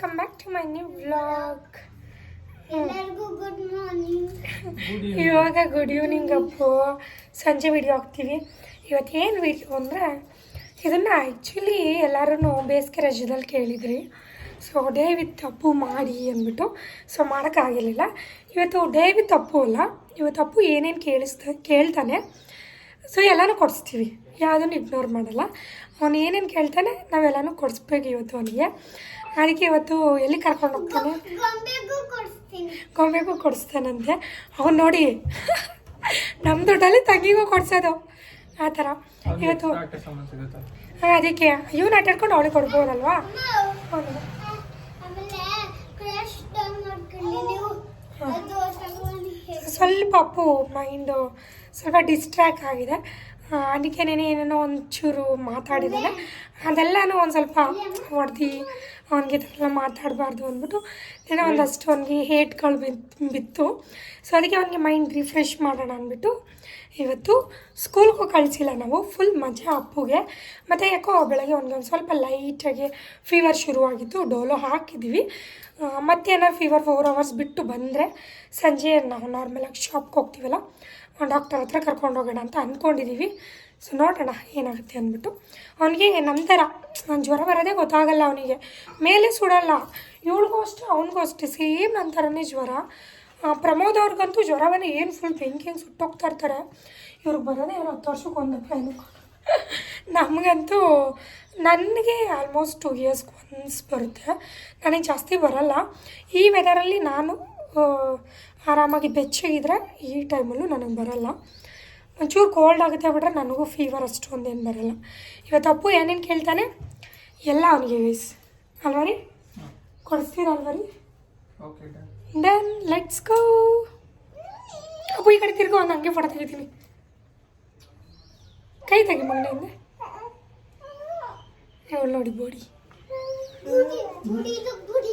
Welcome back to my new vlog ಎಲ್ಲರಿಗೂ good morning ಇವಾಗ good evening Appu. ಸಂಜೆ video ಹಾಕ್ತೀವಿ. ಇವತ್ತೇನು ವಿಡಿಯೋ ಅಂದರೆ ಇದನ್ನು ಆ್ಯಕ್ಚುಲಿ ಎಲ್ಲರೂ ಬೇಸಿಗೆ ರಜದಲ್ಲಿ ಕೇಳಿದ್ರಿ. ಸೊ ಡೇ ವಿತ್ ಅಪ್ಪು ಮಾಡಿ ಅಂದ್ಬಿಟ್ಟು ಸೊ ಮಾಡೋಕ್ಕಾಗಿರಲಿಲ್ಲ. ಇವತ್ತು ಡೇ ವಿತ್ ಅಪ್ಪು ಅಲ್ಲ ಇವತ್ತು ಅಪ್ಪು ಏನೇನು ಕೇಳಿಸ್ತ ಕೇಳ್ತಾನೆ. ಸೊ ಎಲ್ಲನೂ ಕೊಡಿಸ್ತೀವಿ. ಯಾವುದನ್ನು ಇಗ್ನೋರ್ ಮಾಡಲ್ಲ. ಅವನು ಏನೇನು ಕೇಳ್ತಾನೆ ನಾವೆಲ್ಲನೂ ಕೊಡಿಸ್ಬೇಕು ಇವತ್ತು ಅವನಿಗೆ. ಅದಕ್ಕೆ ಇವತ್ತು ಎಲ್ಲಿ ಕರ್ಕೊಂಡು ಹೋಗ್ತಾನೆ? ಗೊಂಬೆಗೂ ಕೊಡಿಸ್ತೀನಿ. ಗೊಂಬೆಗೂ ಕೊಡಿಸ್ತಾನಂತೆ. ಅವ್ನು ನೋಡಿ ನಮ್ಮ ದುಡ್ಡಲ್ಲಿ ತಂಗಿಗೂ ಕೊಡ್ಸೋದು. ಆ ಥರ. ಇವತ್ತು ಹಾಂ ಅದಕ್ಕೆ ಇವ್ನು ಆಟಾಡ್ಕೊಂಡು ಅವಳಿಗೆ ಕೊಡ್ಬೋದಲ್ವಾ? ಸ್ವಲ್ಪ ಅಪ್ಪು ಮೈಂಡು ಸ್ವಲ್ಪ ಡಿಸ್ಟ್ರ್ಯಾಕ್ಟ್ ಆಗಿದೆ. ಆ, ಅದಕ್ಕೆ ನೆನೆ ಏನೇನೋ ಒಂಚೂರು ಮಾತಾಡಿದ್ದಾನೆ ಅದೆಲ್ಲನೂ ಒಂದು ಸ್ವಲ್ಪ ಹೊಡೆದು ಅವನಿಗೆ ಥರ ಮಾತಾಡಬಾರ್ದು ಅಂದ್ಬಿಟ್ಟು ಏನೋ ಒಂದಷ್ಟು ಅವನಿಗೆ ಹೇಟ್ಗಳು ಬಿತ್ತು. ಸೊ ಅದಕ್ಕೆ ಅವನಿಗೆ ಮೈಂಡ್ ರಿಫ್ರೆಶ್ ಮಾಡೋಣ ಅಂದ್ಬಿಟ್ಟು ಇವತ್ತು ಸ್ಕೂಲ್ಗೂ ಕಳಿಸಿಲ್ಲ ನಾವು ಫುಲ್ ಮಜಾ ಅಪ್ಪುಗೆ. ಮತ್ತು ಯಾಕೋ ಬೆಳಗ್ಗೆ ಒಂದು ಒಂದು ಸ್ವಲ್ಪ ಲೈಟಾಗಿ ಫೀವರ್ ಶುರುವಾಗಿತ್ತು ಡೋಲೋ ಹಾಕಿದ್ವಿ. ಮತ್ತೇನೋ ಫೀವರ್ ಫೋರ್ ಅವರ್ಸ್ ಬಿಟ್ಟು ಬಂದರೆ ಸಂಜೆ ನಾವು ನಾರ್ಮಲಾಗಿ ಶಾಪ್ಗೆ ಹೋಗ್ತೀವಲ್ಲ ಡಾಕ್ಟರ್ ಹತ್ರ ಕರ್ಕೊಂಡು ಹೋಗೋಣ ಅಂತ ಅಂದ್ಕೊಂಡಿದ್ದೀವಿ ಸೊ ನೋಡೋಣ ಏನಾಗುತ್ತೆ ಅಂದ್ಬಿಟ್ಟು. ಅವನಿಗೆ ನಮ್ಮ ಥರ ನಾನು ಜ್ವರ ಬರೋದೇ ಗೊತ್ತಾಗಲ್ಲ ಅವನಿಗೆ. ಮೇಲೆ ಸುಡಲ್ಲ. ಇವಳಿಗೂ ಅಷ್ಟೇ ಅವನಿಗೂ ಅಷ್ಟೇ ಸೇಮ್ ನನ್ನ ಥರನೇ ಜ್ವರ ಪ್ರಮೋದ್ ಅವ್ರಿಗಂತೂ ಜ್ವರ ಬಂದು ಏನು ಫುಲ್ ಬೆಂಕಿ ಹೆಂಗೆ ಸುಟ್ಟೋಗ್ತಾ ಇರ್ತಾರೆ. ಇವ್ರಿಗೆ ಬರೋದೇ ಇವ್ರು ಹತ್ತು ವರ್ಷಕ್ಕೆ ಒಂದು ಏನು ನಮಗಂತೂ ನನಗೆ ಆಲ್ಮೋಸ್ಟ್ ಟು ಇಯರ್ಸ್ ಒನ್ಸ್ ಬರುತ್ತೆ. ನನಗೆ ಜಾಸ್ತಿ ಬರಲ್ಲ. ಈ ವೆದರಲ್ಲಿ ನಾನು ಆರಾಮಾಗಿ ಬೆಚ್ಚಗಿದ್ರೆ ಈ ಟೈಮಲ್ಲೂ ನನಗೆ ಬರೋಲ್ಲ ಒಂಚೂರು ಕೋಲ್ಡ್ ಆಗುತ್ತೆ ಬಿಟ್ರೆ ನನಗೂ ಫೀವರ್ ಅಷ್ಟೊಂದೇನು ಬರೋಲ್ಲ ಇವತ್ತು ಅಪ್ಪು ಏನೇನು ಕೇಳ್ತಾನೆ ಎಲ್ಲ ಅವನಿಗೆ ವೈಸ್ ಅಲ್ವರಿ ರೀ ಕೊಡಿಸ್ತೀರಲ್ವ ರೀ ಡನ್ ಲೆಟ್ಸ್ ಗೋ ಅಪ್ಪು ಈ ಕಡೆ ತಿರ್ಗೋ ಒಂದು ಹಂಗೆ ಫೋಟೋ ತೆಗಿತೀನಿ ಕೈ ತೆಗಿ ಮಗನಿಂದ ಹೇಳಿ ನೋಡಿ ಬೋಡಿ ಗುಡಿ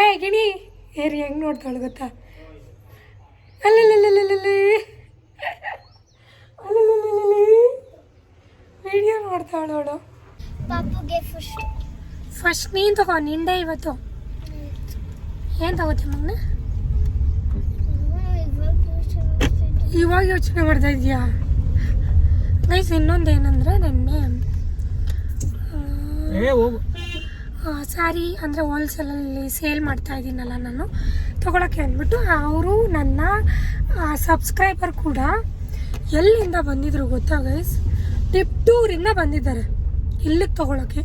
ಏ ಗಿಣಿ. ಏರಿ ಹೆಂಗೆ ನೋಡ್ತಾಳೆ ಗೊತ್ತಾ? ಅಲ್ಲಲ್ಲಲ್ಲಲ್ಲಿ ವಿಡಿಯೋ ನೋಡ್ತಾಳೆ ಅವಳು. ಪಾಪುಗೆ ಫಸ್ಟ್. ಫಸ್ಟ್ ನೀನು ತಗೋ ನಿಂಡೆ ಇವತ್ತು. ಏನು ತಗೋತಿ ಮಗನ? ಇವಾಗ ಯೋಚನೆ ಮಾಡ್ತಾ ಇದೆಯಾ ನೈಸ್ ಇನ್ನೊಂದು ಏನಂದರೆ ನೆನ್ನೆ. ಸ್ಯಾರಿ ಅಂದರೆ ಹೋಲ್ಸೇಲಲ್ಲಿ ಸೇಲ್ ಮಾಡ್ತಾ ಇದ್ದೀನಲ್ಲ ನಾನು. ತೊಗೊಳಕ್ಕೆ ಅಂದ್ಬಿಟ್ಟು ಅವರು ನನ್ನ ಸಬ್ಸ್ಕ್ರೈಬರ್ ಕೂಡ ಎಲ್ಲಿಂದ ಬಂದಿದ್ರು ಗೊತ್ತಾ ಗೈಸ್ ಟಿಪ್ಟೂರಿಂದ ಬಂದಿದ್ದಾರೆ ಇಲ್ಲಿಗೆ ತೊಗೊಳಕ್ಕೆ.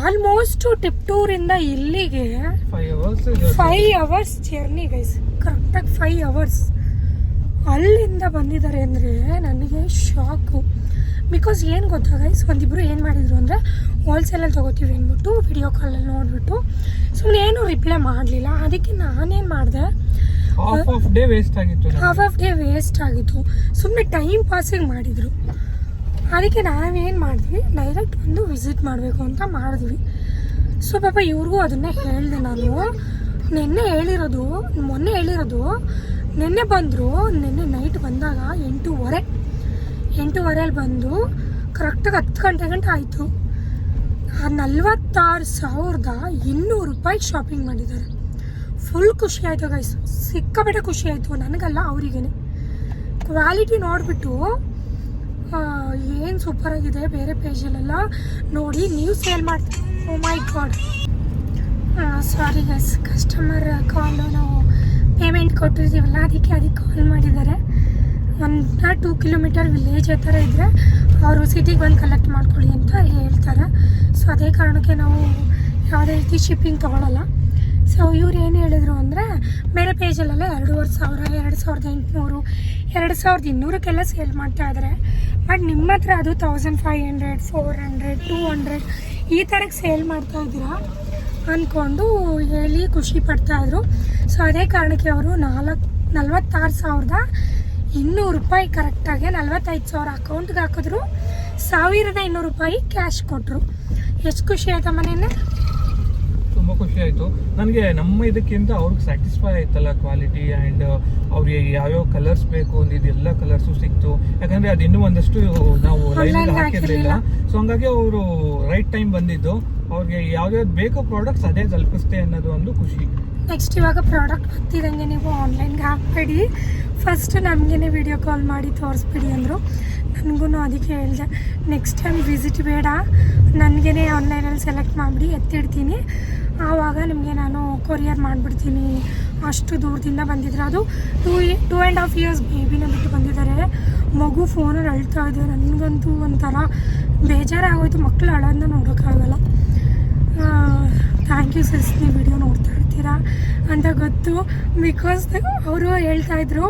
ಆಲ್ಮೋಸ್ಟು ಟಿಪ್ಟೂರಿಂದ ಇಲ್ಲಿಗೆ ಫೈವ್ ಅವರ್ಸ್ ಜರ್ನಿ ಗೈಸ್ ಕರೆಕ್ಟಾಗಿ ಫೈವ್ ಅವರ್ಸ್ ಅಲ್ಲಿಂದ ಬಂದಿದ್ದಾರೆ ಅಂದರೆ ನನಗೆ ಶಾಕು ಬಿಕಾಸ್ ಏನು ಗೊತ್ತಾ ಗೈಸ್ ಒಂದಿಬ್ಬರು ಏನು ಮಾಡಿದರು ಅಂದರೆ ಹೋಲ್ಸೇಲಲ್ಲಿ ತೊಗೋತೀವಿ ಅಂದ್ಬಿಟ್ಟು ವಿಡಿಯೋ ಕಾಲಲ್ಲಿ ನೋಡಿಬಿಟ್ಟು. ಸುಮ್ಮನೆ ಏನು ರಿಪ್ಲೈ ಮಾಡಲಿಲ್ಲ. ಅದಕ್ಕೆ ನಾನೇನು ಮಾಡಿದೆ? ಹಾಫ್ ಆಫ್ ಡೇ ವೇಸ್ಟ್ ಆಗಿತ್ತು ಹಾಫ್ ಆಫ್ ಡೇ ವೇಸ್ಟ್ ಆಗಿತ್ತು. ಸುಮ್ಮನೆ ಟೈಮ್ ಪಾಸಿಗೆ ಮಾಡಿದರು. ಅದಕ್ಕೆ ನಾವೇನು ಮಾಡಿದ್ವಿ? ಡೈರೆಕ್ಟ್ ಬಂದು ವಿಸಿಟ್ ಮಾಡಬೇಕು ಅಂತ ಮಾಡಿದ್ವಿ. ಸೊ ಪಾಪ ಇವ್ರಿಗೂ ಅದನ್ನೇ ಹೇಳಿದೆ ನಾನು. ನಿನ್ನೆ ಹೇಳಿರೋದು ಮೊನ್ನೆ ಹೇಳಿರೋದು ನಿನ್ನೆ ಬಂದರು ನಿನ್ನೆ ನೈಟ್ ಬಂದಾಗ ಎಂಟೂವರೆ. ಎಂಟೂವರೆಯಲ್ಲಿ ಬಂದು ಕರೆಕ್ಟಾಗಿ ಹತ್ತು ಗಂಟೆ ಗಂಟೆ ಆಯಿತು. ನಲ್ವತ್ತಾರು ಸಾವಿರದ ಇನ್ನೂರು ರೂಪಾಯಿ ಶಾಪಿಂಗ್ ಮಾಡಿದ್ದಾರೆ. ಫುಲ್ ಖುಷಿ ಆಯಿತು ಗೈಸ್ ಸಿಕ್ಕಾಪಟ್ಟೆ ಖುಷಿ ಆಯಿತು. ನನಗಲ್ಲ ಅವರಿಗೇನೆ. ಕ್ವಾಲಿಟಿ ನೋಡಿಬಿಟ್ಟು ಏನು ಸೂಪರ್ ಆಗಿದೆ ಬೇರೆ ಪೇಜಲ್ಲೆಲ್ಲ ನೋಡಿ, ನೀವು ಸೇಲ್ ಮಾಡ್ತೀವಿ ಓ my god sorry guys customer call ನಾವು ಪೇಮೆಂಟ್ ಕೊಟ್ಟಿರ್ತೀವಲ್ಲ ಅದಕ್ಕೆ ಅದಕ್ಕೆ ಕಾಲ್ ಮಾಡಿದ್ದಾರೆ. ಒಂದು ಟೂ ಕಿಲೋಮೀಟರ್ ವಿಲೇಜ್ ಹತ್ರ ಇದ್ದರೆ ಅವರು ಸಿಟಿಗೆ ಬಂದು ಕಲೆಕ್ಟ್ ಮಾಡ್ಕೊಳ್ಳಿ ಅಂತ ಹೇಳ್ತಾರೆ. ಅದೇ ಕಾರಣಕ್ಕೆ ನಾವು ಯಾವುದೇ ರೀತಿ ಶಿಪ್ಪಿಂಗ್ ತೊಗೊಳಲ್ಲ. ಸೊ ಇವ್ರು ಏನು ಹೇಳಿದರು ಅಂದರೆ, ಬೇರೆ ಪೇಜಲ್ಲೆಲ್ಲ ಎರಡೂವರೆ ಸಾವಿರ, ಎರಡು ಸಾವಿರದ ಎಂಟುನೂರು, ಎರಡು ಸಾವಿರದ ಇನ್ನೂರಕ್ಕೆಲ್ಲ ಸೇಲ್ ಮಾಡ್ತಾ ಇದ್ದಾರೆ ಬಟ್ ನಿಮ್ಮ ಹತ್ರ ಅದು thousand five hundred four hundred two hundred ಈ ಥರಕ್ಕೆ ಸೇಲ್ ಮಾಡ್ತಾ ಇದ್ದೀರಾ ಅಂದ್ಕೊಂಡು ಹೇಳಿ ಖುಷಿ ಪಡ್ತಾಯಿದ್ರು ಸೊ ಅದೇ ಕಾರಣಕ್ಕೆ ಅವರು ನಾಲ್ಕು, ನಲ್ವತ್ತಾರು ಸಾವಿರದ ಇನ್ನೂರು ರೂಪಾಯಿ ಕರೆಕ್ಟಾಗಿ ನಲ್ವತ್ತೈದು ಸಾವಿರ ಅಕೌಂಟ್ಗೆ ಹಾಕಿದ್ರು. ಸಾವಿರದ ಇನ್ನೂರು ರೂಪಾಯಿ ಕ್ಯಾಶ್ ಕೊಟ್ಟರು ಎಷ್ಟು ಖುಷಿ ಆಯ್ತಾ ಮನೇನ ತುಂಬಾ ಖುಷಿ ಆಯ್ತು. ನನಗೆ ನಮ್ಮ ಇದಕ್ಕಿಂತ ಅವ್ರಿಗೆ ಸ್ಯಾಟಿಸ್ಫೈ ಆಯ್ತಲ್ಲ ಕ್ವಾಲಿಟಿ ಅಂಡ್ ಅವ್ರಿಗೆ ಯಾವ್ಯಾವ ಕಲರ್ಸ್ ಬೇಕು ಅಂದಿದ್ದು ಎಲ್ಲ ಕಲರ್ಸು ಸಿಕ್ತು. ಯಾಕಂದ್ರೆ ಅದು ಇನ್ನೂ ಒಂದಷ್ಟು ನಾವು ಲೈನ್ ಹಾಕಿರಲಿಲ್ಲ ಹಾಕಿರ್ಲಿಲ್ಲ. ಹಾಕಿರ್ಲಿಲ್ಲ. ಸೊ ಹಂಗಾಗಿ ಅವರು ರೈಟ್ ಟೈಮ್ ಬಂದಿದ್ದು. ಅವ್ರಿಗೆ ಯಾವ್ದು ಬೇಕೋ ಪ್ರಾಡಕ್ಟ್ಸ್ ಅದೇ ತಲುಪಿಸ್ತೆ ಅನ್ನೋದು ಒಂದು ಖುಷಿ. ನೆಕ್ಸ್ಟ್ ಇವಾಗ ಪ್ರಾಡಕ್ಟ್ ಬರ್ತಿದ್ದಂಗೆ ನೀವು ಆನ್ಲೈನ್ಗೆ ಹಾಕ್ಬೇಡಿ. ಫಸ್ಟ್ ನಮಗೇನೆ ವಿಡಿಯೋ ಕಾಲ್ ಮಾಡಿ ತೋರಿಸ್ಬಿಡಿ ಅಂದರು. ನನಗೂ ಅದಕ್ಕೆ ಹೇಳಿದೆ. ನೆಕ್ಸ್ಟ್ ಟೈಮ್ ವಿಸಿಟ್ ಬೇಡ. ನನಗೇನೆ ಆನ್ಲೈನಲ್ಲಿ ಸೆಲೆಕ್ಟ್ ಮಾಡಿಬಿಡಿ, ಎತ್ತಿಡ್ತೀನಿ. ಆವಾಗ ನಿಮಗೆ ನಾನು ಕೊರಿಯರ್ ಮಾಡಿಬಿಡ್ತೀನಿ. ಅಷ್ಟು ದೂರದಿಂದ ಬಂದಿದ್ರು. ಅದು two two and half years ಬೇಬಿನ ಬಿಟ್ಟು ಬಂದಿದ್ದಾರೆ. ಮಗು ಫೋನಲ್ಲಿ ಅಳ್ತಾ ಇದೆ. ನನಗಂತೂ ಒಂಥರ ಬೇಜಾರಾಗೋಯ್ತು. ಮಕ್ಕಳು ಅಳೋದನ್ನ ನೋಡೋಕ್ಕಾಗಲ್ಲ. ಥ್ಯಾಂಕ್ ಯು ಸಿಸ್ ನೀವು ವಿಡಿಯೋ ನೋಡ್ತಾ ಇರ್ತೀರಾ ಅಂತ ಗೊತ್ತು. ಬಿಕಾಸ್ ಅವರು ಹೇಳ್ತಾ ಇದ್ರು,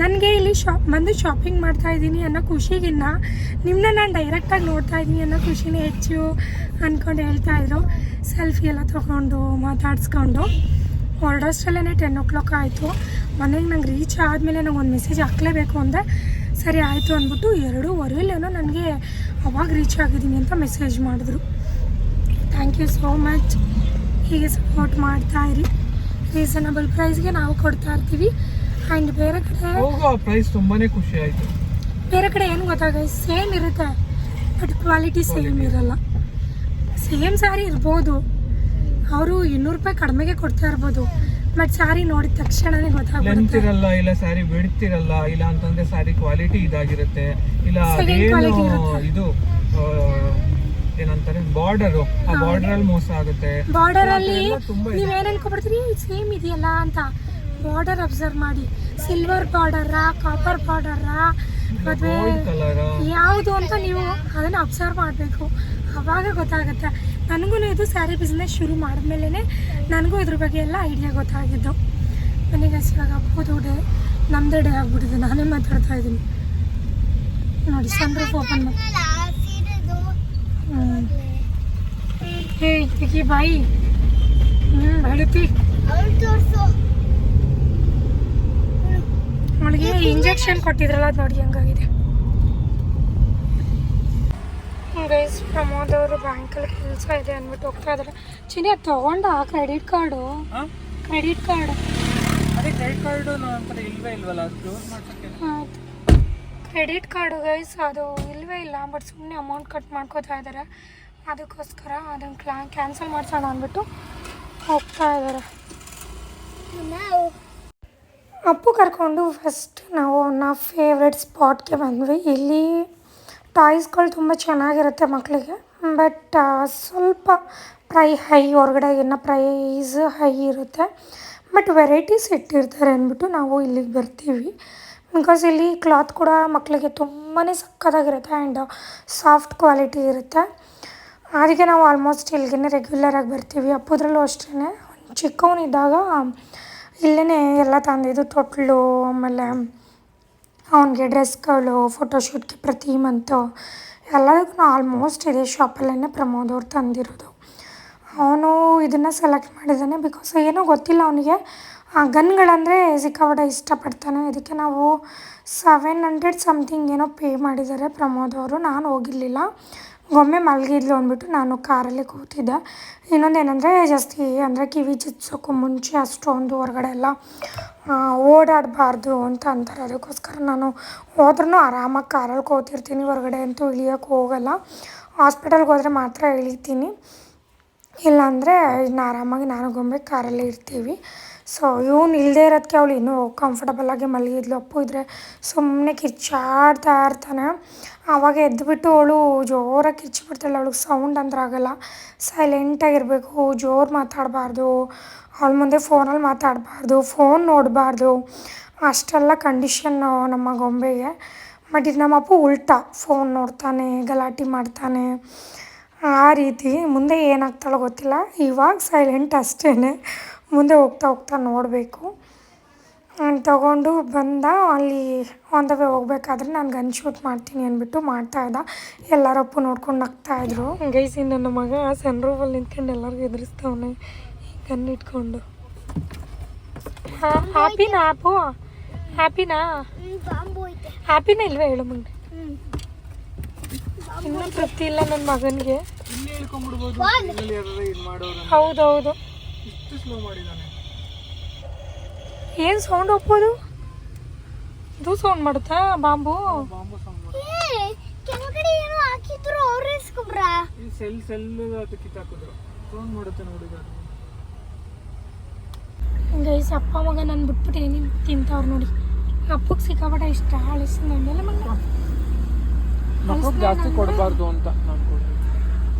ನನಗೆ ಇಲ್ಲಿ ಶಾಪ್ ಬಂದು ಶಾಪಿಂಗ್ ಮಾಡ್ತಾ ಇದ್ದೀನಿ ಅನ್ನೋ ಖುಷಿಗಿನ್ನ ನಿಮ್ಮನ್ನ ನಾನು ಡೈರೆಕ್ಟಾಗಿ ನೋಡ್ತಾ ಇದ್ದೀನಿ ಅನ್ನೋ ಖುಷಿನೇ ಹೆಚ್ಚು ಅಂದ್ಕೊಂಡು ಹೇಳ್ತಾ ಇದ್ರು. ಸೆಲ್ಫಿ ಎಲ್ಲ ತೊಗೊಂಡು, ಮಾತಾಡಿಸ್ಕೊಂಡು ಹೊರಡೋಷ್ಟರಲ್ಲೇ ಟೆನ್ ಓ ಕ್ಲಾಕ್ ಆಯಿತು. ಮನೆಗೆ ನಂಗೆ ರೀಚ್ ಆದಮೇಲೆ ನಂಗೆ ಒಂದು ಮೆಸೇಜ್ ಹಾಕಲೇಬೇಕು ಅಂದೆ ಸರಿ ಆಯಿತು ಅಂದ್ಬಿಟ್ಟು ಎರಡೂವರೆಲೇನೋ ನನಗೆ ಅವಾಗ ರೀಚ್ ಆಗಿದ್ದೀನಿ ಅಂತ ಮೆಸೇಜ್ ಮಾಡಿದ್ರು. ಥ್ಯಾಂಕ್ ಯು ಸೋ ಮಚ್ ಹೀಗೆ ಸಪೋರ್ಟ್ ಮಾಡ್ತಾ ಇರಿ. ರೀಸನಬಲ್ ಪ್ರೈಸ್ಗೆ ನಾವು ಕೊಡ್ತಾ ಇರ್ತೀವಿ. ಆ್ಯಂಡ್ ಬೇರೆ ಕಡೆ ಹೋಗೋ ಪ್ರೈಸ್ ತುಂಬಾನೇ ಖುಷಿ ಆಯ್ತು. ಬೇರೆ ಕಡೆ ಏನು ಗೊತ್ತಾಗ ಸೇಮ್ ಇರುತ್ತೆ. But quality same. ಇರಲ್ಲ. ಸೇಮ್ ಸ್ಯಾರಿ ಇರ್ಬೋದು. ಅವರು ಇನ್ನೂರು ರೂಪಾಯಿ ಕಡಿಮೆಗೆ ಕೊಡ್ತಾ ಇರ್ಬೋದು. ಬಟ್ ಸ್ಯಾರಿ ನೋಡಿದ ತಕ್ಷಣನೇ ಲೆಂತ್ ಗೊತ್ತಾಗ್ಬಿಡುತ್ತೆ ಇರಲ್ಲ ಇಲ್ಲ ಸ್ಯಾರಿ ಬಿಡ್ತಿರಲ್ಲ ಇಲ್ಲ ಅಂತಂದ್ರೆ ಸ್ಯಾರಿ ಕ್ವಾಲಿಟಿ ಇದಾಗಿರುತ್ತೆ. ಇಲ್ಲ ಇದು ಏನಂತಾರೆ ಬಾರ್ಡರ್ ಆ ಬಾರ್ಡರ್ ಅಲ್ಲಿ ಮೋಸ ಆಗುತ್ತೆ. ಬಾರ್ಡರ್ ಅಲ್ಲಿ ನೀವ್ ಏನ್ ಅನ್ಕೊಬಿಡ್ತೀರಿ? ಸೇಮ್ ಇದೆಯಲ್ಲ ಅಂತ. ಬಾರ್ಡರ್ ಅಬ್ಸರ್ವ್ ಮಾಡಿ. ಸಿಲ್ವರ್ ಬಾರ್ಡರ್ ಕಾಪರ್ ಬಾರ್ಡರ್ ಮದುವೆ ಕಲರ್ ಯಾವುದು ಅಂತ ನೀವು ಅದನ್ನು ಅಬ್ಸರ್ವ್ ಮಾಡಬೇಕು. ಅವಾಗ ಗೊತ್ತಾಗುತ್ತೆ. ನನಗೂ ಇದು ಸ್ಯಾರಿ ಬಿಸ್ನೆಸ್ ಶುರು ಮಾಡಿದ್ಮೇಲೆ ನನಗೂ ಇದ್ರ ಬಗ್ಗೆ ಎಲ್ಲ ಐಡಿಯಾ ಗೊತ್ತಾಗಿದ್ದು. ನನಗೆ ಇವಾಗ ಅಪ್ಪದು ಡೇ ನಮ್ಮದೇ ಡೇ ಆಗ್ಬಿಟ್ಟಿದೆ. ನಾನೇ ಮಾತಾಡ್ತಾ ಇದ್ದೀನಿ. ನೋಡಿ ಸನ್ರೂಫ್ ಓಪನ್ ಮಾಡಿ. ಹೇ ಬಾಯಿ. ಹ್ಞೂ ಬಡತಿ ಅವಳಿಗೆ ಇಂಜೆಕ್ಷನ್ ಕೊಟ್ಟಿದ್ರಲ್ಲ ಅದು ನೋಡಿ ಹಂಗಾಗಿದೆ. ಗೈಸ್ ಪ್ರಮೋದ್ ಅವರು ಬ್ಯಾಂಕಲ್ಲಿ ಕೆಲಸ ಇದೆ ಅಂದ್ಬಿಟ್ಟು ಹೋಗ್ತಾ ಇದ್ದಾರೆ ಚಿನಿ ತಗೊಂಡ ತೊಗೊಂಡ ಕ್ರೆಡಿಟ್ ಕಾರ್ಡು ಕ್ರೆಡಿಟ್ ಕಾರ್ಡ್ ಅದೇ ಕ್ರೆಡಿಟ್ ಕಾರ್ಡ್ ಇಲ್ವಾ ಇಲ್ವೇ ಇಲ್ವಲ್ಲ? ಅದು ಕ್ಲೋಸ್ ಮಾಡ್ಸಕ್ಕೆ. ಆಯ್ತು ಕ್ರೆಡಿಟ್ ಕಾರ್ಡು ಗೈಸ್ ಅದು ಇಲ್ಲವೇ ಇಲ್ಲ ಬಟ್ ಸುಮ್ಮನೆ ಅಮೌಂಟ್ ಕಟ್ ಮಾಡ್ಕೋತಾ ಇದ್ದಾರೆ ಅದಕ್ಕೋಸ್ಕರ ಅದನ್ನು ಕ್ಲಾ ಕ್ಯಾನ್ಸಲ್ ಮಾಡ್ಸೋಣ ಅಂದ್ಬಿಟ್ಟು ಹೋಗ್ತಾ ಇದ್ದಾರೆ ಅಪ್ಪು ಕರ್ಕೊಂಡು ಫಸ್ಟ್ ನಾವು ನನ್ನ ಫೇವ್ರೆಟ್ ಸ್ಪಾಟ್ಗೆ ಬಂದ್ವಿ. ಇಲ್ಲಿ ಟಾಯ್ಸ್ಗಳು ತುಂಬ ಚೆನ್ನಾಗಿರುತ್ತೆ ಮಕ್ಕಳಿಗೆ ಬಟ್ ಸ್ವಲ್ಪ ಪ್ರೈ ಹೈ ಹೊರಗಡೆ ಏನ ಪ್ರೈಸ್ ಹೈ ಇರುತ್ತೆ. ಬಟ್ ವೆರೈಟೀಸ್ ಇಟ್ಟಿರ್ತಾರೆ ಅಂದ್ಬಿಟ್ಟು ನಾವು ಇಲ್ಲಿಗೆ ಬರ್ತೀವಿ. ಬಿಕಾಸ್ ಇಲ್ಲಿ ಕ್ಲಾತ್ ಕೂಡ ಮಕ್ಕಳಿಗೆ ತುಂಬಾ ಸಕ್ಕತ್ತಾಗಿರುತ್ತೆ ಆ್ಯಂಡ್ ಸಾಫ್ಟ್ ಕ್ವಾಲಿಟಿ ಇರುತ್ತೆ. ಅದಕ್ಕೆ ನಾವು ಆಲ್ಮೋಸ್ಟ್ ಇಲ್ಲಿಗೆ ರೆಗ್ಯುಲರಾಗಿ ಬರ್ತೀವಿ. ಅಪ್ಪದ್ರಲ್ಲೂ ಅಷ್ಟೇ ಚಿಕ್ಕವನಿದ್ದಾಗ ಇಲ್ಲೇ ಎಲ್ಲ ತಂದಿದ್ದು ತೊಟ್ಲು, ಆಮೇಲೆ ಅವನಿಗೆ ಡ್ರೆಸ್ಗಳು ಫೋಟೋಶೂಟ್ಗೆ ಪ್ರತಿ ಮಂತು ಎಲ್ಲದಕ್ಕೂ ಆಲ್ಮೋಸ್ಟ್ ಇದೇ ಶಾಪಲ್ಲೇ ಪ್ರಮೋದ್ ಅವ್ರು ತಂದಿರೋದು. ಅವನು ಇದನ್ನು ಸೆಲೆಕ್ಟ್ ಮಾಡಿದ್ದಾನೆ ಬಿಕಾಸ್ ಏನೋ ಗೊತ್ತಿಲ್ಲ ಅವನಿಗೆ. ಗನ್ಗಳಂದರೆ ಸಿಕ್ಕಾಪಟ್ಟೆ ಇಷ್ಟಪಡ್ತಾನೆ. ಇದಕ್ಕೆ ನಾವು ಸೆವೆನ್ ಹಂಡ್ರೆಡ್ ಸಮ್ಥಿಂಗ್ ಏನೋ ಪೇ ಮಾಡಿದ್ದಾರೆ ಪ್ರಮೋದ್ ಅವರು. ನಾನು ಹೋಗಿರಲಿಲ್ಲ. ಒಮ್ಮೆ ಮಲಗಿದ್ಲು ಅಂದ್ಬಿಟ್ಟು ನಾನು ಕಾರಲ್ಲಿ ಕೂತಿದ್ದೆ. ಇನ್ನೊಂದು ಏನಂದರೆ ಜಾಸ್ತಿ ಅಂದರೆ ಕಿವಿ ಚಿತ್ಸೋಕ್ಕೂ ಮುಂಚೆ ಅಷ್ಟೊಂದು ಹೊರಗಡೆ ಎಲ್ಲ ಓಡಾಡಬಾರ್ದು ಅಂತ ಅಂತಾರೆ. ಅದಕ್ಕೋಸ್ಕರ ನಾನು ಹೋದ್ರೂ ಆರಾಮಾಗಿ ಕಾರಲ್ಲಿ ಕೂತಿರ್ತೀನಿ. ಹೊರಗಡೆ ಅಂತೂ ಇಳಿಯೋಕ್ಕೆ ಹೋಗಲ್ಲ. ಹಾಸ್ಪಿಟಲ್ಗೆ ಹೋದರೆ ಮಾತ್ರ ಇಳಿತೀನಿ. ಇಲ್ಲಾಂದರೆ ಇನ್ನು ಆರಾಮಾಗಿ ನಾನು ಗೊಂಬೆ ಕಾರಲ್ಲೇ ಇರ್ತೀವಿ. ಸೊ ಇವನು ಇಲ್ಲದೇ ಇರೋದಕ್ಕೆ ಅವಳು ಇನ್ನೂ ಕಂಫರ್ಟಬಲಾಗಿ ಮಲಗಿದ್ಲು. ಅಪ್ಪು ಇದ್ದರೆ ಸುಮ್ಮನೆ ಕಿರ್ಚಾಡ್ತಾ ಇರ್ತಾನೆ. ಆವಾಗ ಎದ್ದುಬಿಟ್ಟು ಅವಳು ಜೋರಾಗಿ ಕಿರ್ಚಿಬಿಡ್ತಾಳೆ. ಅವಳಿಗೆ ಸೌಂಡ್ ಅಂದ್ರೆ ಆಗಲ್ಲ. ಸೈಲೆಂಟಾಗಿರಬೇಕು ಜೋರು ಮಾತಾಡಬಾರ್ದು. ಅವಳ ಮುಂದೆ ಫೋನಲ್ಲಿ ಮಾತಾಡಬಾರ್ದು. ಫೋನ್ ನೋಡಬಾರ್ದು. ಅಷ್ಟೆಲ್ಲ ಕಂಡೀಷನ್ನು ನಮ್ಮ ಗೊಂಬೆಗೆ. ಬಟ್ ಇದು ನಮ್ಮ ಅಪ್ಪ ಉಲ್ಟಾ ಫೋನ್ ನೋಡ್ತಾನೆ, ಗಲಾಟೆ ಮಾಡ್ತಾನೆ. ಆ ರೀತಿ ಮುಂದೆ ಏನಾಗ್ತಾಳೋ ಗೊತ್ತಿಲ್ಲ. ಇವಾಗ ಸೈಲೆಂಟ್ ಅಷ್ಟೇ ಮುಂದೆ ಹೋಗ್ತಾ ಹೋಗ್ತಾ ನೋಡಬೇಕು. ತಗೊಂಡು ಬಂದ ಅಲ್ಲಿ ಆನ್ ದ ವೇ ಹೋಗ್ಬೇಕಾದ್ರೆ ನಾನು ಗನ್ ಶೂಟ್ ಮಾಡ್ತೀನಿ ಅಂದ್ಬಿಟ್ಟು ಮಾಡ್ತಾ ಇದ್ದ. ಎಲ್ಲರಪ್ಪು ನೋಡ್ಕೊಂಡು ನಗ್ತಾ ಇದ್ರು. ಗೈಸಿ ನನ್ನ ಮಗ ಸನ್ ರೂಫಲ್ಲಿ ನಿಂತ್ಕೊಂಡು ಎಲ್ಲರಿಗೂ ಎದುರಿಸ್ತವನೆ. ಗನ್ ಇಟ್ಕೊಂಡು. ಹ್ಯಾಪಿನಾ ಆಪು ಹ್ಯಾಪಿನಾ ಹ್ಯಾಪಿನ ಇಲ್ವೇ ಹೇಳು ಮುಂದೆ? ಇನ್ನೂ ತೃಪ್ತಿ ಇಲ್ಲ ನನ್ನ ಮಗನಿಗೆ. ಹೌದೌದು. ಸ್ಲೋ ಮಾಡಿದಾನೆ ಏನು ಸೌಂಡ್ ಒಪ್ಪೋದು? ಇದು ಸೌಂಡ್ ಮಾಡುತ್ತಾ ಬಾಂಬು? ಬಾಂಬು ಸೌಂಡ್ ಏ ಕೆಳಗಡೆ ಏನೋ ಹಾಕಿದ್ರು ಅವರೇ ಸ್ಕೊಬ್ರ ಈ ಸೆಲ್ ಸೆಲ್ ಅದು ಕಿತ್ತಾಕಿದ್ರು. ಸೌಂಡ್ ಮಾಡುತ್ತೆ ನೋಡಿ ಅದು. ಗೈಸ್ ಅಪ್ಪ ಮಗ ನಾನು ಬಿಟ್ಬಿಟ್ಟು ಏನೇನು ತಿಂತಾವ್ರು ನೋಡಿ. ಅಪ್ಪಗೆ ಸಿಕ್ಕಾಪಟ ಇಷ್ಟ ಅಳಿಸ್ತೀನಿ ನನ್ನೆಲ್ಲ ಮಗ. ಜಾಸ್ತಿ ಕೊಡಬಾರ್ದು ಅಂತ ನಾನು ಕೊಡ್ತೀನಿ.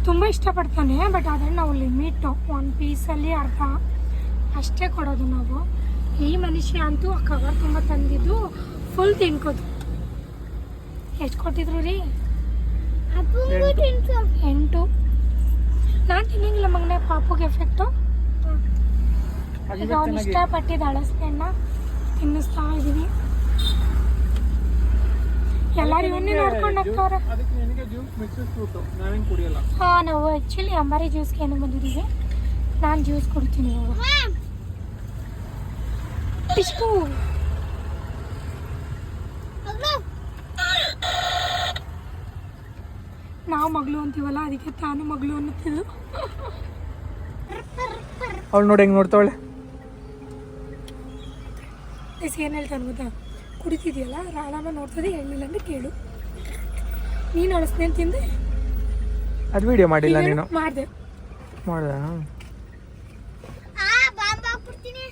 ತುಂಬ ಇಷ್ಟಪಡ್ತಾನೆ ಬಟ್ ಆದರೆ ನಾವು ಲಿಮಿಟು ಒನ್ ಪೀಸಲ್ಲಿ ಅರ್ಧ ಅಷ್ಟೇ ಕೊಡೋದು ನಾವು. ಈ ಮನುಷ್ಯ ಅಂತೂ ಆ ಕವರ್ ತುಂಬ ತಂದಿದ್ದು ಫುಲ್ ತಿನ್ಕೋದು. ಎಷ್ಟು ಕೊಟ್ಟಿದ್ರು ರೀ? ಎಂಟು. ನಾನು ತಿನ್ನಂಗಿಲ್ಲ ಮಗನೇ ಪಾಪುಗೆ ಎಫೆಕ್ಟು ಈಗ ಅವ್ನು ಇಷ್ಟಪಟ್ಟಿದ್ದು ಅಳಸ್ಪೆಣ್ಣ ತಿನ್ನಿಸ್ತಾ ಇದ್ದೀವಿ ಎಲ್ಲರೂ ಇವನ್ನೇ ನೋಡ್ಕೊಂಡು ಹೋಗ್ತವ್ರೆ. ಅದಕ್ಕೆ ನಿನಗೆ ಜ್ಯೂಸ್ ಮಿಕ್ಸರ್ ಫ್ರೂಟ್ ನಾವೇನು ಕುಡಿಯಲ್ಲ. ಹಾಂ ನಾವು ಆ್ಯಕ್ಚುಲಿ ಅಂಬಾರಿ ಜ್ಯೂಸ್ಗೆ ಏನು ಬಂದಿದ್ದೀವಿ. ನಾನು ಜ್ಯೂಸ್ ಕುಡ್ತೀನಿ ಇವಾಗ. ಇಷ್ಟು ಮಗ್ಳು ನಾವು ಮಗಳು ಅಂತೀವಲ್ಲ ಅದಕ್ಕೆ ತಾನು ಮಗಳು ಅನ್ನುತ್ತಿದ್ದು. ಅವಳು ನೋಡಿ ಹೆಂಗೆ ನೋಡ್ತಾವಳೆ. ಏನು ಹೇಳ್ತಾನೆ ಗೊತ್ತಾ? ಕುಡಿತಿದ್ಯಲ್ಲ? ರಾಣಮ್ಮ ನೋಡ್ತದೆ ಹೇಳಿಲ್ಲ ಅಂದ್ರೆ ಕೇಳು. ನೀನು ಅಳಿಸ್ನೇನು ತಿಂದೆ ಅದು ವಿಡಿಯೋ ಮಾಡಿಲ್ಲ ನೀನು ಮಾಡಿದೆ. ಮಾಡ್ದ ಆ ಬಾಂಬ್ ಹಾಕ್ಬಿಡ್ತೀನಿ.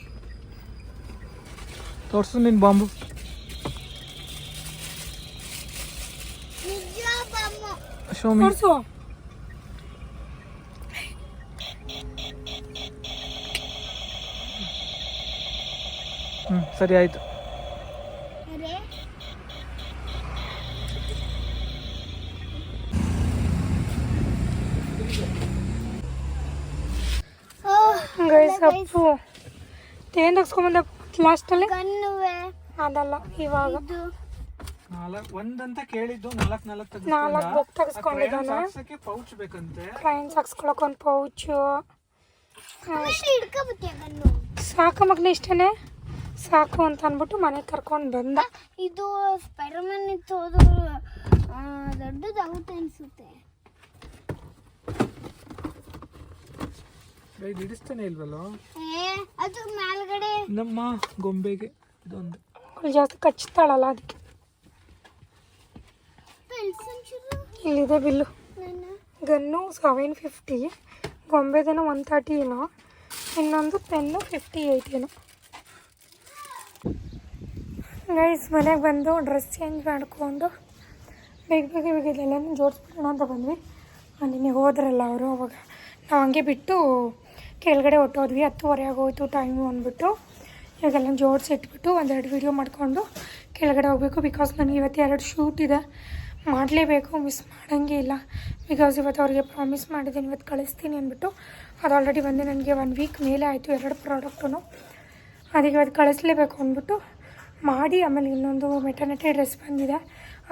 ತೋರ್ಸು ನಿನ್ನ ಬಾಂಬು. ನಿಜ ಬಾಂಬು. ಶೋಮಿ ತೋರಿಸು. ಹ್ಞೂ ಸರಿ ಆಯಿತು ಅರೆ ಗೈಸ್ ಅಪ್ಪು ತೇನ್ ತಗ್ಸ್ಕೊಂಬಂದ ಲಾಸ್ಟಲ್ಲಿ ಕಣ್ಣುವೆ ಅದಲ್ಲ ಇವಾಗ. ಒಂದಂತ ಕೇಳಿದ್ದು ನಾಲ್ಕು ನಾಲ್ಕು ನಾಲ್ಕು ಬುಕ್ ತೆಗೆಸ್ಕೊಂಡಿದ್ದಾನೆ. ಪೌಚ್ ಬೇಕಂತೆ. ಕ್ರೈನ್ಸ್ ಹಾಕ್ಸ್ಕೊಳಕ್ ಒಂದು ಪೌಚು ಸಾಕು ಮಗನ ಇಷ್ಟನೇ? ಸಾಕು ಅಂತ ಅಂದ್ಬಿಟ್ಟು ಮನೆಗೆ ಕರ್ಕೊಂಡು ಬಂದ. ಇದು ಸ್ಪೈಡರ್ಮನ್ ಇತ್ತು ಅದು ದೊಡ್ಡದಾಗುತ್ತೆ ಅನ್ಸುತ್ತೆ. ಇದು ಹಿಡಿಸ್ತಾನೆ ಇಲ್ವಲ್ಲೋ? ಅದು ಮೇಲ್ಗಡೆ. ನಮ್ಮ ಗೊಂಬೆಗೆ ಇದೊಂದು. ಅವಳು ಜಾಸ್ತಿ ಕಚ್ತಾಳಲ್ಲ ಅದಕ್ಕೆ. ಇಲ್ಲಿದೆ ಬಿಲ್ಲು. ಗನ್ನು ಸೆವೆನ್ ಫಿಫ್ಟಿ ಗೊಂಬೆದೇನೋ ಒನ್ ತರ್ಟಿ ಏನೋ ಇನ್ನೊಂದು ಪೆನ್ನು ಫಿಫ್ಟಿ ಏಯ್ಟ್ ಏನೋ. ಗೈಸ್ ಮನೆಗೆ ಬಂದು ಡ್ರೆಸ್ ಚೇಂಜ್ ಮಾಡಿಕೊಂಡು ಬೇಗ ಬೇಗ ಬೇಗ ಇದೆಲ್ಲನೂ ಜೋಡಿಸ್ಬಿಡೋಣ ಅಂತ ಬಂದ್ವಿ. ನಿನ್ನೆ ಹೋದ್ರಲ್ಲ ಅವರು ಅವಾಗ ನಾವು ಹಂಗೆ ಬಿಟ್ಟು ಕೆಳಗಡೆ ಹೊಟ್ಟೋದ್ವಿ ಹತ್ತುವರೆ ಆಗೋಯ್ತು ಟೈಮು ಅಂದ್ಬಿಟ್ಟು. ಇವಾಗೆಲ್ಲ ಜೋಡಿಸಿ ಇಟ್ಬಿಟ್ಟು ಒಂದೆರಡು ವೀಡಿಯೋ ಮಾಡಿಕೊಂಡು ಕೆಳಗಡೆ ಹೋಗಬೇಕು. ಬಿಕಾಸ್ ನನಗೆ ಇವತ್ತು ಎರಡು ಶೂಟ್ ಇದೆ. ಮಾಡಲೇಬೇಕು ಮಿಸ್ ಮಾಡೋಂಗೆ ಇಲ್ಲ. ಬಿಕಾಸ್ ಇವತ್ತು ಅವ್ರಿಗೆ ಪ್ರಾಮಿಸ್ ಮಾಡಿದ್ದೀನಿ, ಇವತ್ತು ಕಳಿಸ್ತೀನಿ ಅಂದ್ಬಿಟ್ಟು. ಅದು ಆಲ್ರೆಡಿ ಬಂದು ನನಗೆ ಒನ್ ವೀಕ್ ಮೇಲೆ ಆಯಿತು, ಎರಡು ಪ್ರಾಡಕ್ಟೂ ಅದಕ್ಕೆ ಇವತ್ತು ಕಳಿಸ್ಲೇಬೇಕು ಅಂದ್ಬಿಟ್ಟು ಮಾಡಿ, ಆಮೇಲೆ ಇನ್ನೊಂದು ಮೆಟರ್ನಿಟಿ ಡ್ರೆಸ್ ಬಂದಿದೆ.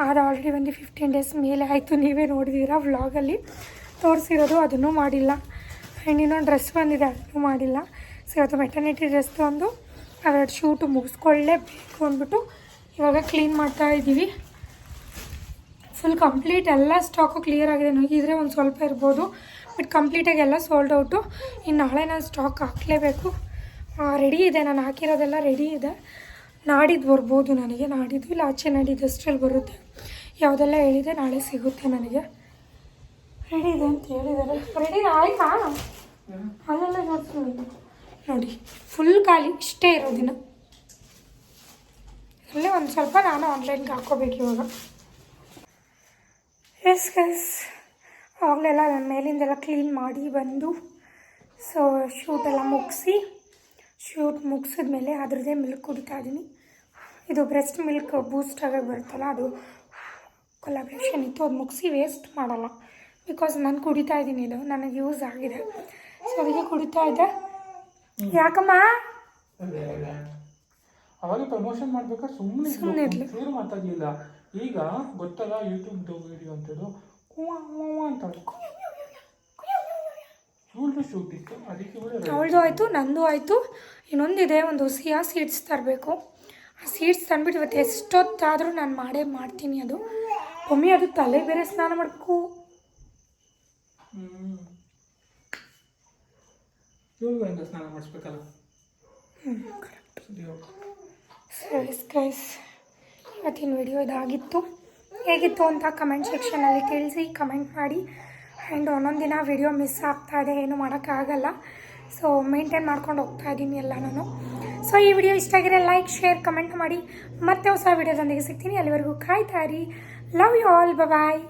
ಅದು ಆಲ್ರೆಡಿ ಬಂದು ಫಿಫ್ಟೀನ್ ಡೇಸ್ ಮೇಲೆ ಆಯಿತು. ನೀವೇ ನೋಡಿದ್ದೀರಾ ವ್ಲಾಗಲ್ಲಿ ತೋರಿಸಿರೋದು ಅದನ್ನೂ ಮಾಡಿಲ್ಲ. ಆ್ಯಂಡ್ ಇನ್ನೊಂದು ಡ್ರೆಸ್ ಬಂದಿದೆ, ಅದನ್ನು ಮಾಡಿಲ್ಲ. ಸೊ ಇವತ್ತು ಮೆಟರ್ನಿಟಿ ಡ್ರೆಸ್ ತಂದು ಅವೆರಡು ಶೂಟು ಮುಗಿಸ್ಕೊಳ್ಳೇಬೇಕು ಅಂದ್ಬಿಟ್ಟು ಇವಾಗ ಕ್ಲೀನ್ ಮಾಡ್ತಾ ಇದ್ದೀವಿ. ಫುಲ್ ಕಂಪ್ಲೀಟ್ ಎಲ್ಲ ಸ್ಟಾಕು ಕ್ಲಿಯರ್ ಆಗಿದೆ. ನುಗ್ಗಿದ್ರೆ ಒಂದು ಸ್ವಲ್ಪ ಇರ್ಬೋದು ಬಟ್ ಕಂಪ್ಲೀಟಾಗಿ ಎಲ್ಲ ಸೋಲ್ಡ್ ಔಟು ಇನ್ನು ನಾಳೆ ನಾನು ಸ್ಟಾಕ್ ಹಾಕಲೇಬೇಕು. ರೆಡಿ ಇದೆ. ನಾನು ಹಾಕಿರೋದೆಲ್ಲ ರೆಡಿ ಇದೆ. ನಾಡಿದ್ದು ಬರ್ಬೋದು ನನಗೆ. ನಾಡಿದ್ದು ಇಲ್ಲ, ಆಚೆ ನಾಡಿದ್ದು ಅಷ್ಟರಲ್ಲಿ ಬರುತ್ತೆ. ಯಾವುದೆಲ್ಲ ಹೇಳಿದೆ ನಾಳೆ ಸಿಗುತ್ತೆ ನನಗೆ. ರೆಡಿ ಇದೆ ಅಂತ ಹೇಳಿದ್ದಾರೆ. ರೆಡಿ ಆಯ್ತಾ? ಅಲ್ಲೆಲ್ಲ ನೋಡ್ತೀನಿ. ನೋಡಿ ಫುಲ್ ಖಾಲಿ, ಇಷ್ಟೇ ಇರೋದಿನ ಅಲ್ಲೇ ಒಂದು ಸ್ವಲ್ಪ ನಾನು ಆನ್ಲೈನ್ಗೆ ಹಾಕೋಬೇಕು ಇವಾಗ. ಎಸ್ ಎಸ್ ಆವಾಗಲೆಲ್ಲ ನನ್ನ ಮೇಲಿಂದೆಲ್ಲ ಕ್ಲೀನ್ ಮಾಡಿ ಬಂದು ಸೊ ಶೂಟೆಲ್ಲ ಮುಗಿಸಿ ಶೂಟ್ ಮುಗಿಸಿದ್ಮೇಲೆ ಅದ್ರದ್ದೇ ಮಿಲ್ಕ್ ಕುಡಿತಾ ಇದ್ದೀನಿ ಇದು ಬ್ರೆಸ್ಟ್ ಮಿಲ್ಕ್ ಬೂಸ್ಟ್ ಆಗಿ ಬರುತ್ತಲ್ಲ, ಅದು ಕೊಲಾಬ್ರೇಷನ್ ಇತ್ತು, ಅದು ಮುಗಿಸಿ ವೇಸ್ಟ್ ಮಾಡಲ್ಲ. ಬಿಕಾಸ್ ನಾನು ಕುಡಿತಾ ಇದ್ದೀನಿ ಇದು. ನನಗೆ ಯೂಸ್ ಆಗಿದೆ. ಸೊ ಅದಕ್ಕೆ ಕುಡಿತಾ ಇದ್ದೆ. ಯಾಕಮ್ಮ? ಅವಾಗ ಪ್ರಮೋಷನ್ ಮಾಡ್ಬೇಕಾದ್ರೆ ಸುಮ್ಮನೆ ಸುಮ್ಮನೆ ಇರ್ಲಿ ಚೂರು ಮಾತಾಡ್ಲಿಲ್ಲ. ಈಗ ಗೊತ್ತಲ್ಲ ಯೂಟ್ಯೂಬ್ದು ವಿಡಿಯೋ ಅಂತೇಳು ಅಂತ ಅವಳದು ಆಯಿತು ನಂದು ಆಯಿತು. ಇನ್ನೊಂದಿದೆ ಒಂದು ಸಿಯಾ ಸೀಡ್ಸ್ ತರಬೇಕು. ಆ ಸೀಡ್ಸ್ ತಂದ್ಬಿಟ್ಟು ಇವತ್ತು ಎಷ್ಟೊತ್ತಾದರೂ ನಾನು ಮಾಡೇ ಮಾಡ್ತೀನಿ ಅದು. ಒಮ್ಮೆ ಅದು ತಲೆ ಬೇರೆ ಸ್ನಾನ ಮಾಡಬೇಕು ಇವಳು ಹೆಂಗ ಸ್ನಾನ ಮಾಡಿಸ್ಬೇಕಲ್ಲ. ಗೈಸ್ ಇವತ್ತಿನ ವಿಡಿಯೋ ಇದಾಗಿತ್ತು. ಹೇಗಿತ್ತು ಅಂತ ಕಮೆಂಟ್ ಸೆಕ್ಷನಲ್ಲಿ ತಿಳಿಸಿ ಕಮೆಂಟ್ ಮಾಡಿ. ಆ್ಯಂಡ್ ಒಂದೊಂದು ದಿನ ವಿಡಿಯೋ ಮಿಸ್ ಆಗ್ತಾ ಇದೆ, ಏನು ಮಾಡೋಕ್ಕಾಗಲ್ಲ ಸೊ ಮೇಂಟೈನ್ ಮಾಡ್ಕೊಂಡು ಹೋಗ್ತಾ ಇದ್ದೀನಿ ಎಲ್ಲನೂ ಸೊ ಈ ವಿಡಿಯೋ ಇಷ್ಟ ಆಗಿದ್ರೆ ಲೈಕ್ ಶೇರ್ ಕಮೆಂಟ್ ಮಾಡಿ. ಮತ್ತೆ ಹೊಸ ವಿಡಿಯೋದೊಂದಿಗೆ ಸಿಗ್ತೀನಿ. ಅಲ್ಲಿವರೆಗೂ ಕಾಯ್ತಾ ಇರಿ. Love you all bye